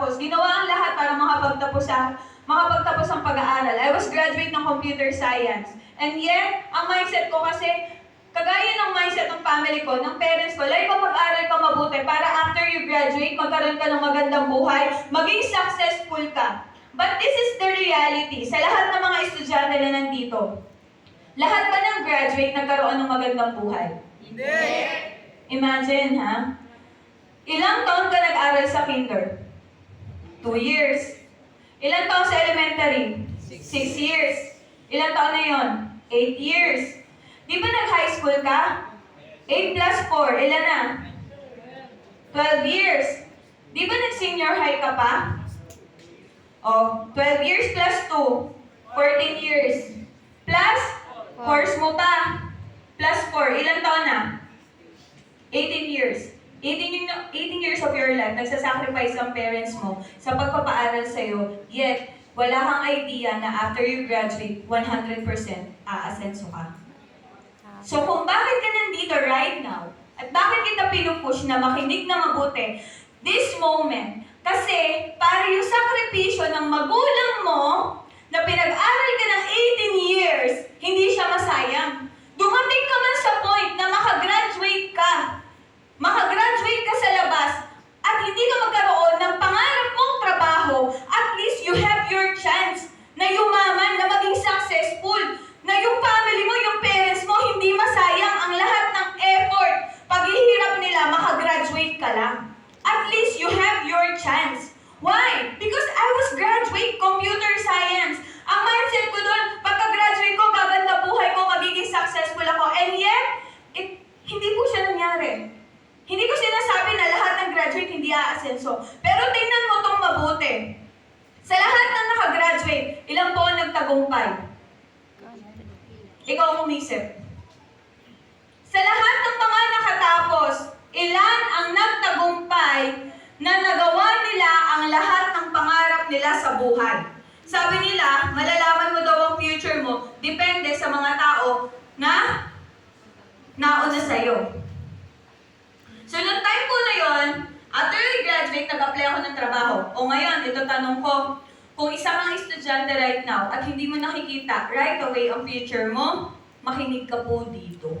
makapagtapos. Ginawa ang lahat para makapagtapos sa makapagtapos ang pag-aaral. I was graduate ng computer science. And yet, ang mindset ko kasi, kagaya ng mindset ng family ko, ng parents ko, ko mag-aral ka mabuti para after you graduate, magkaroon ka ng magandang buhay, maging successful ka. But this is the reality sa lahat ng mga estudyante na nandito. Lahat ba ng graduate nagkaroon ng magandang buhay? Imagine, ha? Ilang taon ka nag-aral sa kinder? Two years. Ilang taon sa elementary? Six years. Ilang taon na yon? Eight years. Di ba nag-high school ka? Eight plus four. Ilan na? Twelve years. Di ba nag-senior high ka pa? Oh, 12 years plus 2. 14 years. Plus, course mo pa. Plus 4. Ilang taon na? 18 years. 18, yung, 18 years of your life, nagsasacrifice ang parents mo sa pagpapaaral sa'yo, yet wala kang idea na after you graduate, 100% aasenso ka. So kung bakit ka nandito right now, at bakit kita pinupush na makinig na mabuti, this moment, kasi para yung sakripisyo ng magulang mo na pinag-aral ka ng 18 years, hindi siya masayang. Dumating ka man sa point na makagraduate ka, makagraduate ka sa labas, at hindi ka magkaroon ng pangarap mong trabaho, at least you have your chance na yumaman, na maging successful, na yung family mo, yung parents mo, hindi masayang ang lahat ng effort, paghihirap nila, makagraduate ka lang. At least you have your chance. Why? Because I was graduate computer science. Ang mindset ko doon, pagka-graduate ko, gaganda buhay ko, magiging successful ako. And yet, it, hindi po siya nangyari. Hindi ko sinasabi na lahat ng graduate hindi aasenso. Pero tingnan mo tong mabuti. Sa lahat ng nakagraduate, ilang po nagtagumpay? Ikaw ang umisip. Sa lahat ng mga nakatapos, ilan ang nagtagumpay na nagawa nila ang lahat ng pangarap nila sa buhay? Sabi nila, malalaman mo daw ang future mo, depende sa mga tao na nauna sa'yo. So, nung time po na yon, after graduate, nag-apply ako ng trabaho. O ngayon, ito tanong ko, kung isa kang estudyante right now at hindi mo nakikita right away ang future mo, makinig ka po dito.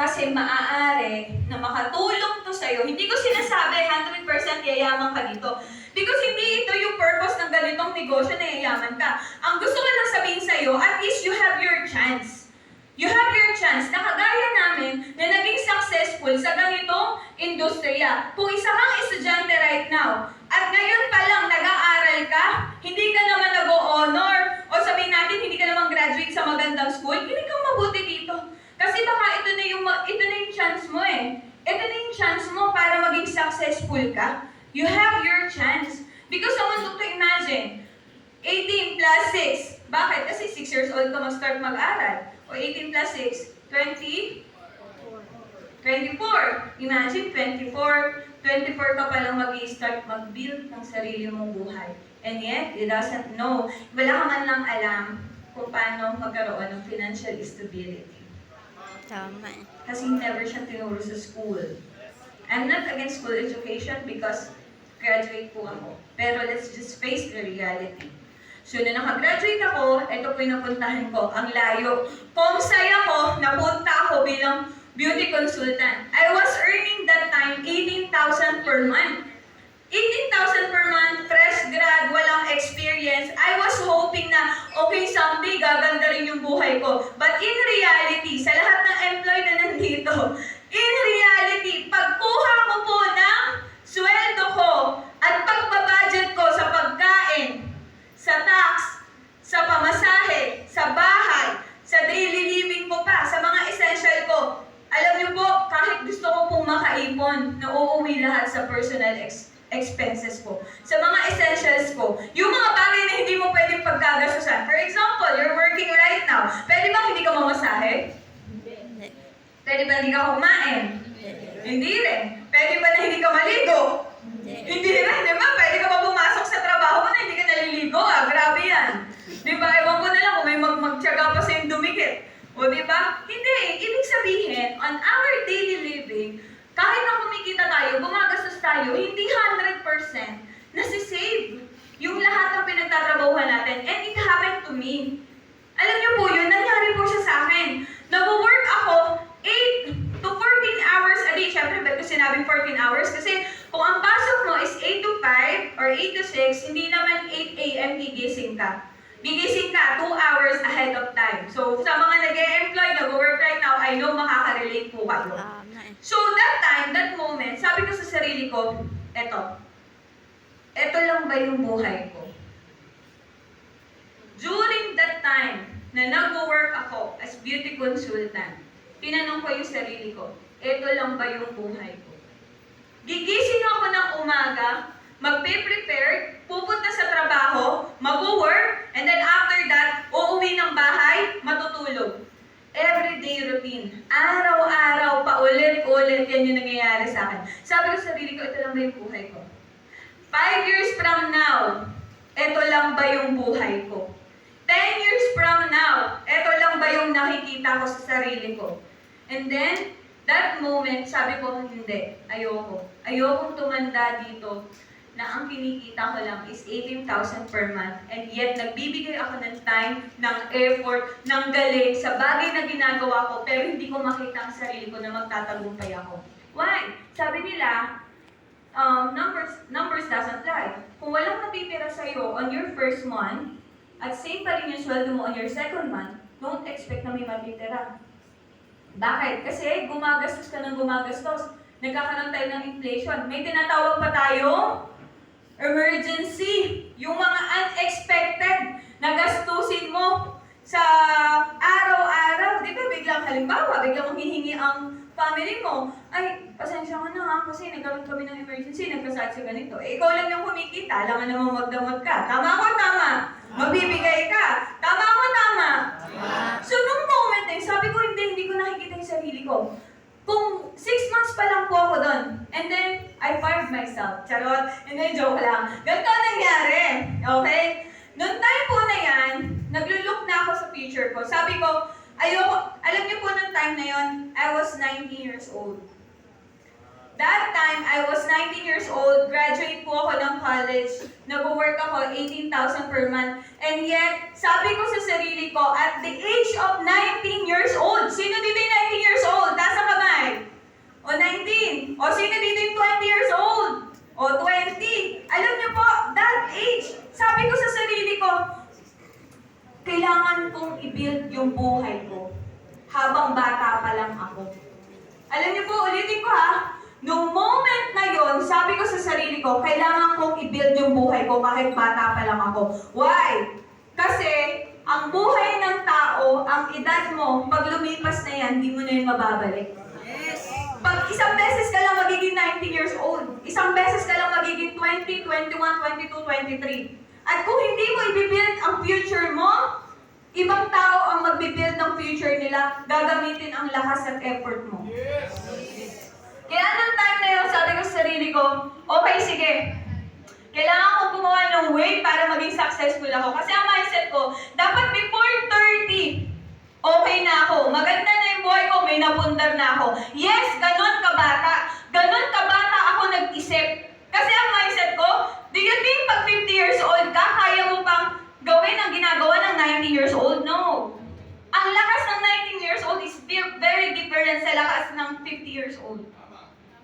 Kasi maaari na makatulong to sa'yo. Hindi ko sinasabi 100% yayaman ka dito. Because hindi ito yung purpose ng ganitong negosyo na yayaman ka. Ang gusto ko lang sabihin sa'yo, at least you have your chance. You have your chance na kagaya namin na naging successful sa ganitong industriya. Kung isa kang estudyante right now, at ngayon pa lang nag-aaral ka, hindi ka naman nag-honor, o sabihin natin hindi ka naman graduate sa magandang school, hindi kang mabuti dito. Kasi baka ito na yung ito na yung chance mo eh. Ito na yung chance mo para maging successful ka. You have your chance. Because I want to imagine, 18 plus 6. Bakit? Kasi 6 years old ka mag-start mag-aral. O 18 plus 6, 20? 24. Imagine, 24. 24 ka palang mag-start mag-build ng sarili mong buhay. And yet, it doesn't know. Wala ka man lang alam kung paano magkaroon ng financial stability. Tama. Kasi never siya tinuro sa school. I'm not against school education because graduate po ako. Pero let's just face the reality. So, nung nakagraduate ako, ito po yung napuntahan ko, ang layo. Comsci ako, napunta ako bilang beauty consultant. I was earning that time 18,000 per month. 18,000 per month, fresh grad, walang experience. I was hoping na, okay, someday gaganda rin yung buhay ko. But in reality, sa lahat ng employee na nandito, in reality, pagkuha ko po ng sweldo ko at pagbabudget Hindi rin. Pwede ba na hindi ka maligo? Hindi. Hindi rin, di ba? Pwede ka ba pumasok sa trabaho mo na hindi ka naliligo? Ah, grabe yan. Di ba? Ewan ko na lang kung may mag magtsaga pa sa'yo dumikit. O di ba? Hindi. Ibig sabihin, on our daily living, kahit na kumikita tayo, gumagastos tayo, hindi 100% nasisave yung lahat ng pinagtatrabahuhan natin. And it happened to me. Alam niyo po yun, nangyari po siya sa Gigising ka 2 hours ahead of time. So, sa mga nag-e-employ, nag-work right now, I know makaka-relate po kayo. Tama eh. So that time, that moment, sabi ko sa sarili ko, eto, eto lang ba yung buhay ko? During that time na nag-work ako as beauty consultant, tinanong ko yung sarili ko, eto lang ba yung buhay ko? Gigising ako ng umaga, magpe-prepare, pupunta sa trabaho, mag-work, and then after that, uuwi ng bahay, matutulog. Everyday routine. Araw-araw, paulit-ulit, yan yung nangyayari sa akin. Sabi ko sa sarili ko, ito lang ba yung buhay ko? Five years from now, ito lang ba yung buhay ko? Ten years from now, ito lang ba yung nakikita ko sa sarili ko? And then, that moment, sabi ko, hindi, ayoko. Ayokong tumanda dito na ang kinikita ko lang is 18,000 per month and yet nagbibigay ako ng time, ng effort, ng galing sa bagay na ginagawa ko pero hindi ko makita ang sarili ko na magtatagumpay ako. Why? Sabi nila, um, numbers numbers doesn't lie. Kung walang natitira sa'yo on your first month, at same pa rin yung sweldo mo on your second month, don't expect na may matitira. Bakit? Kasi gumagastos ka ng gumagastos. Nagkakaroon tayo ng inflation. May tinatawag pa tayong emergency. Yung mga unexpected na gastusin mo sa araw-araw. Di ba biglang halimbawa, biglang manghihingi ang family mo. Ay, pasensya ka na ha, kasi nagkaroon kami ng emergency, nagkasakit sa ganito. Eh, ikaw lang yung kumikita, alam naman magdamot ka. Tama ko, tama. Magbibigay ka. Tama ko, tama. So, nung moment eh, sabi ko, hindi, hindi ko nakikita yung sarili ko. Kung six months pa lang po ako doon, and then, I fired myself. Charot. Hindi, joke lang. Ganito ang nangyari. Okay? Noong time po na yan, naglulook na ako sa future ko. Sabi ko, ayoko, alam niyo po nung time na yon, I was 19 years old. That time, I was 19 years old, graduate po ako ng college, nag-work ako 18,000 per month, and yet, sabi ko sa sarili ko, at the age of 19 years old, sino dito yung 19 years old? Taas ang kamay. O 19. O sino dito yung 20 years old? O 20. Alam niyo po, that age, sabi ko sa sarili ko, kailangan kong i-build yung buhay ko habang bata pa lang ako. Alam niyo po, ulitin ko ha, Nung moment na yon, sabi ko sa sarili ko, kailangan kong i-build yung buhay ko kahit bata pa lang ako. Why? Kasi, ang buhay ng tao, ang edad mo, pag lumipas na yan, di mo na yun mababalik. Pag isang beses ka lang magiging 19 years old, isang beses ka lang magiging 20, 21, 22, 23. At kung hindi mo i-build ang future mo, ibang tao ang magbibuild ng future nila, gagamitin ang lakas at effort mo. Kaya nung time na yun, sabi ko sa sarili ko, okay, sige. Kailangan kong gumawa ng way para maging successful ako. Kasi ang mindset ko, dapat before 30, okay na ako. Maganda na yung buhay ko, may napundar na ako. Yes, ganon kabata. Ganon kabata ako nag-isip. Kasi ang mindset ko, do you think pag 50 years old ka, kaya mo pang gawin ang ginagawa ng 19 years old? No. Ang lakas ng 19 years old is very different sa lakas ng 50 years old.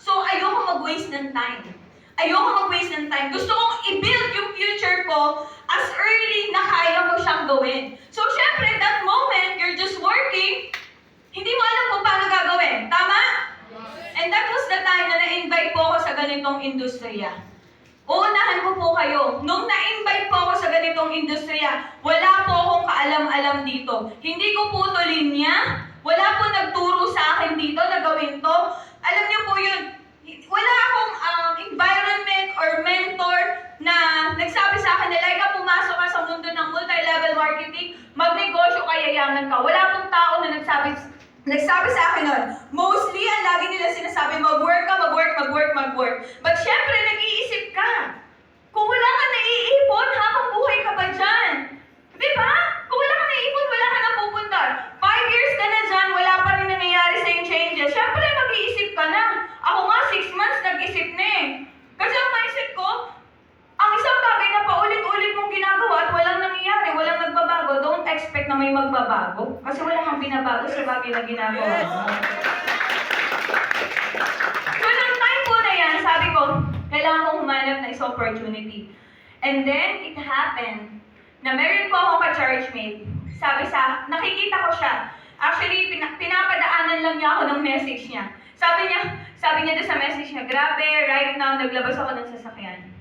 So, ayoko mag-waste ng time. Ayoko mag-waste ng time. Gusto kong i-build yung future ko as early na kaya ko siyang gawin. So, syempre, that moment, you're just working, hindi mo alam kung paano gagawin. Tama? And that was the time na na-invite po ako sa ganitong industriya. Uunahan ko po kayo, nung na-invite po ako sa ganitong industriya, wala po akong kaalam-alam dito. Hindi ko po to linya, wala po nagturo sa akin dito na gawin to. Alam niyo po yun, wala akong um, environment or mentor na nagsabi sa akin na like ka pumasok ka sa mundo ng multi-level marketing, magnegosyo ka, yayaman ka. Wala pong tao na nagsabi Nagsabi sa akin nun, mostly ang lagi nila sinasabi, mag-work ka, mag-work, mag-work, mag-work. But syempre, nag-iisip ka. Kung wala ka naiipon, habang buhay ka pa dyan. Di ba? Kung wala ka naiipon, wala ka na pupunta. Five years ka na dyan, wala pa rin nangyayari sa yung changes. Syempre, mag-iisip ka na. Ako nga, six months, nag-isip na eh. Kasi ang mindset ko, ang isang bagay na paulit-ulit mong ginagawa at walang nangyayari, walang nagbabago, don't magbabago. Kasi wala kang binabago sa bagay na ginagawa mo. So, nung time po na yan, sabi ko, humanap ng isang opportunity. And then, it happened na meron po akong ka-churchmate. Sabi sa, nakikita ko siya. Actually, pina- pinapadaanan lang niya ako ng message niya. Sabi niya, sabi niya sa message niya, grabe, right now, naglabas ako ng sasakyan.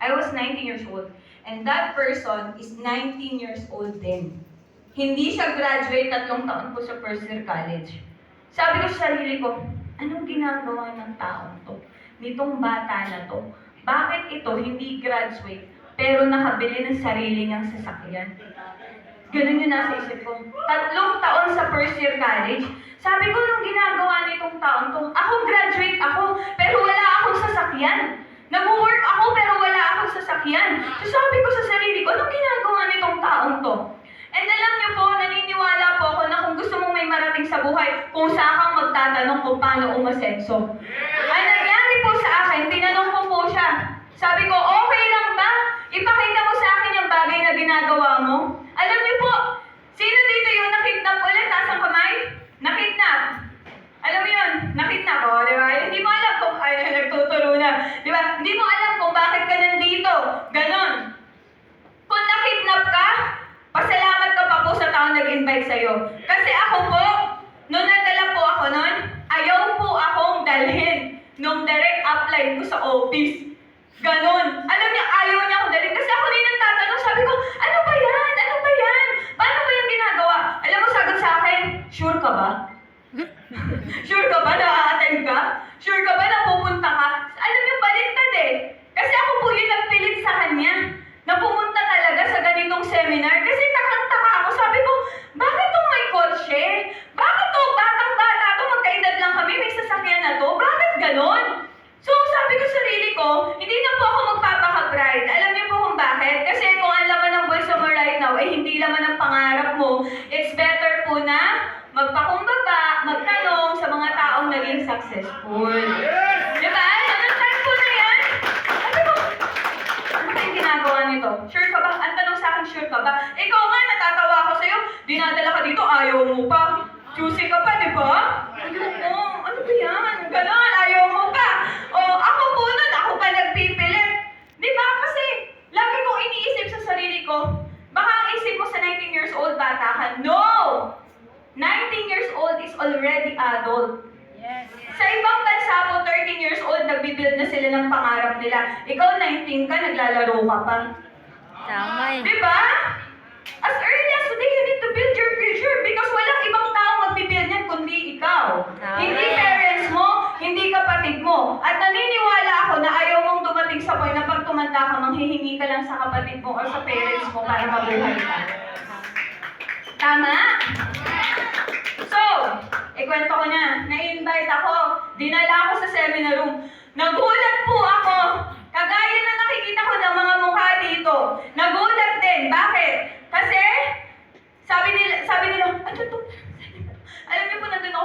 I was 19 years old. And that person is 19 years old din. Hindi siya graduate, tatlong taon po sa first year college. Sabi ko sa sarili ko, anong ginagawa ng taong to? Nitong bata na to? Bakit ito hindi graduate, pero nakabili ng sarili niyang sasakyan? Ganun yung nasa isip ko. Tatlong taon sa first year college. Sabi ko, nung ginagawa nitong taon to, ako graduate ako, pero wala akong sasakyan. Nag-work ako, pero wala akong sasakyan. So sabi ko sa sarili ko, anong ginagawa nitong taong to? And alam niyo po, naniniwala po ako na kung gusto mong may marating sa buhay, kung saan kang magtatanong kung paano umasenso. Ang nangyari po sa akin, tinanong ko. Sabi ko, okay lang ba? Ipakita mo sa akin yung bagay na ginagawa mo. Alam niyo po, sino dito yung nakidnap ulit? Taas ang kamay? Nakidnap. Alam mo yun, nakidnap, o, di ba? Hindi mo alam kung, ay, nagtuturo na. Di ba? Hindi mo alam kung bakit ka nandito. Ganon. Kung nakidnap ka, pasalamat ka pa po sa taong nag-invite sa'yo. Kasi ako po, nung nadala po ako nun, ayaw po akong dalhin nung direct upline ko sa office. Ganon. Alam niya, ayaw niya akong dalhin. Kasi ako rin nagtatanong, sabi ko, ano ba yan? Ano ba yan? Paano ba yung ginagawa? Alam mo, sagot sa akin, sure ka ba? Sure ka ba na a-attend ka? Sure ka ba na pupunta ka? Alam niyo, baliktad eh. Kasi ako po yung nagpilit sa kanya na pumunta talaga sa ganitong seminar. Kasi takang-taka ako. Sabi ko, bakit tong may kotse? Bakit to? Batang-bata to. Magkaedad lang kami. May sasakyan na to. Bakit ganon? So, sabi ko sa sarili ko, hindi na po ako magpapaka-pride. Alam niyo po kung bakit? Kasi kung ang laman ng bulsa mo right now, eh hindi laman ng pangarap mo, it's better po na magpakumbaba, magtanong sa naging successful. Di ba? So, nung time po na yan, ko, ano ba yung ginagawa nito? Sure ka ba? Ang tanong sa akin, sure ka ba? Ikaw nga, natatawa ako sa'yo. Dinadala ka dito, ayaw mo pa. Choosy ka pa, di ba? Ayoko. Ano ba yan? Ganon, ayaw mo pa. O, ako po nun, ako pa nagpipilit. Di ba? Kasi, lagi kong iniisip sa sarili ko, baka ang isip mo sa 19 years old, bata ka. No! 19 years old is already adult. Sa ibang bansa po, 13 years old, nagbibuild na sila ng pangarap nila. Ikaw, 19 ka, naglalaro ka pa. Tama eh. Di ba? As early as today, you need to build your future because walang ibang tao magbibuild yan kundi ikaw. Tama. Hindi parents mo, hindi kapatid mo. At naniniwala ako na ayaw mong dumating sa point na pag tumanda ka, manghihingi ka lang sa kapatid mo o sa parents mo para mabuhay ka. Tama? E kwento ko na, na-invite ako. Dinala ako sa seminar room. Nagulat po ako. Kagaya na nakikita ko ng mga mukha dito. Nagulat din. Bakit? Kasi, sabi nila, sabi nila, ano to? Alam niyo po, nandun ako